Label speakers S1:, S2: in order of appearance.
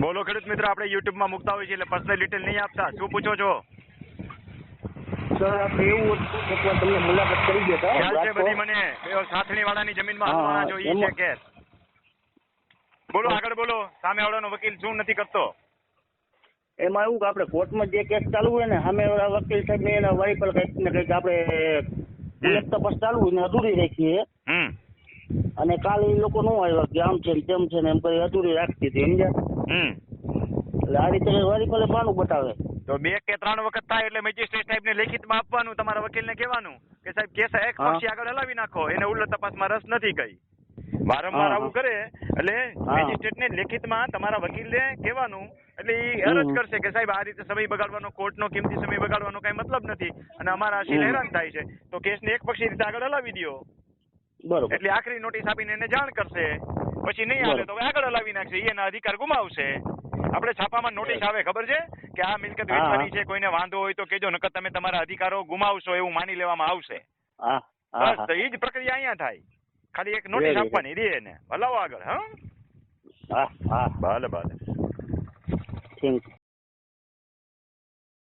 S1: બોલો ખેડૂત મિત્ર આપણે યુટ્યુબમાં મૂકતા હોય છે એટલે પર્સનલ ડિટેલ નહીં આપતા. શું પૂછો છો?
S2: સર આપણે એવું હતું એકવાર તમને મુલાકાત કરી ગયા
S1: ખ્યાલ છે બધી મને? સાથણી વાળાની જમીનમાં
S2: હા,
S1: જો ઈ છે કેસ બોલો આગળ બોલો. સામે વાળાનો વકીલ શું નથી કરતો?
S2: એમાં એવું કે આપણે કોર્ટમાં જે કેસ ચાલુ હોય ને સામે વકીલ સાહેબ ને એના વાઈફ પર કંઈક ને કંઈક આપણે તપાસ ચાલુ હોય ને અધૂરી રાખીએ. અને કાલે એ લોકો નો આવ્યા કે આમ છે ને તેમ છે ને એમ કરી અધૂરી રાખતી હતી સમજ્યા? એટલે આ રીતે વારી પર બાનું બતાવે.
S1: તો બે કે ત્રણ વખત થાય એટલે મેજિસ્ટ્રેટ સાહેબને લેખિતમાં આપવાનું તમારા વકીલને કહેવાનું કે સાહેબ કેસ એક પક્ષી આગળ હલાવી નાખો એને ઉલ્લત તપાસમાં રસ નથી કઈ. વારંવાર આવું કરે એટલે
S2: મેજિસ્ટ્રેટ
S1: ને લેખિત લેખિતમાં તમારા વકીલને કહેવાનું એટલે એ અરજ કરશે કે સાહેબ આ રીતે સમય બગાડવાનો કોર્ટનો કિંમતી સમય બગાડવાનો કઈ મતલબ નથી. અને અમારા
S2: આશીલ
S1: હેરાન થાય છે. તો કેસને એક પક્ષી રીતે આગળ હલાવી દ્યો.
S2: બરોબર.
S1: એટલે આખરી નોટિસ આપીને એને જાણ કરશે. પછી નહીં આવે તો આગળ હલાવી નાખશે. એના અધિકાર ગુમાવશે. આપણે છાપામાં નોટિસ આવે ખબર છે? કે આ મિલકત વેચવાની છે કોઈને વાંધો હોય તો કેજો નકર તમે તમારા અધિકારો ગુમાવશો એવું માની લેવામાં આવશે. બસ તો એ જ પ્રક્રિયા અહીંયા થાય. ખાલી એક નોટિસ આપવાની રે એને. હલાવો આગળ
S2: હા?
S1: ભલે ભલે.
S2: Thank you